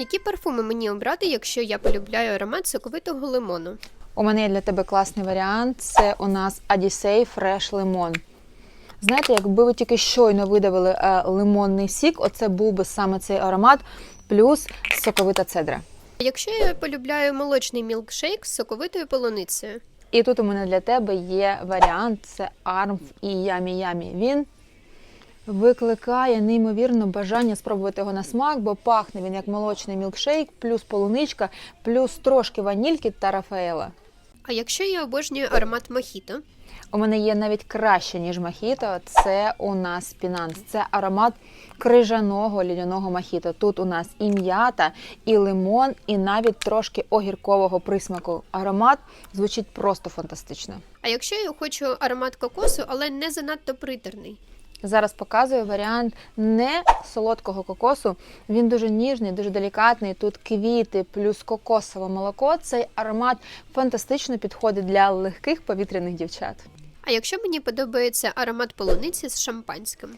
Які парфуми мені обрати, якщо я полюбляю аромат соковитого лимону? У мене є для тебе класний варіант. Це у нас Odyssey Fresh Lemon. Знаєте, якби ви тільки щойно видавили е, лимонний сік, оце був би саме цей аромат, плюс соковита цедра. Якщо я полюбляю молочний мілкшейк з соковитою полуницею, І тут у мене для тебе є варіант: це Армф і Ямі Ямі. Він викликає неймовірно бажання спробувати його на смак, бо пахне він як молочний мілкшейк, плюс полуничка, плюс трошки ванільки та Рафаела. а якщо я обожнюю аромат мохіто, У мене є навіть краще, ніж мохіто. Це у нас пінанс. Це аромат крижаного лідяного мохіто. Тут у нас і м'ята, і лимон, і навіть трошки огіркового присмаку. Аромат звучить просто фантастично. а якщо я хочу аромат кокосу, але не занадто приторний, Зараз показую варіант не солодкого кокосу. Він дуже ніжний, дуже делікатний. Тут квіти плюс кокосове молоко. Цей аромат фантастично підходить для легких повітряних дівчат. а якщо мені подобається аромат полуниці з шампанським,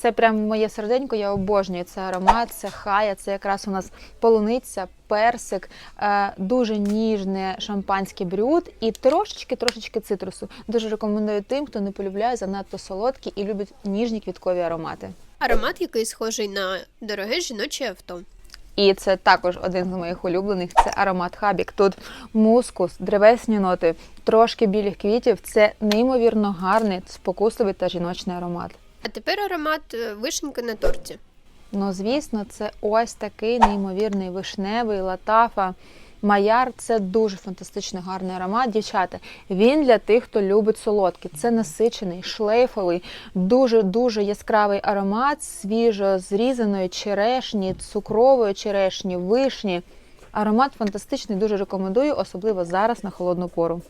Це прям моє серденько, я обожнюю цей аромат, це хая, це якраз у нас полуниця, персик, е, дуже ніжне шампанське брюд і трошечки-трошечки цитрусу. Дуже рекомендую тим, хто не полюбляє занадто солодкі і любить ніжні квіткові аромати. аромат, який схожий на дороге жіноче авто. І це також один з моїх улюблених. Це аромат хабік. Тут мускус, древесні ноти, трошки білих квітів. Це неймовірно гарний, спокусливий та жіночний аромат. А тепер аромат е, вишеньки на торті. Ну, звісно, це ось такий неймовірний вишневий латафа. Маяр це дуже фантастично гарний аромат, дівчата. Він для тих, хто любить солодкі. Це насичений, шлейфовий, дуже дуже яскравий аромат свіжо зрізаної черешні, цукрової черешні, вишні. Аромат фантастичний, дуже рекомендую, особливо зараз на холодну пору.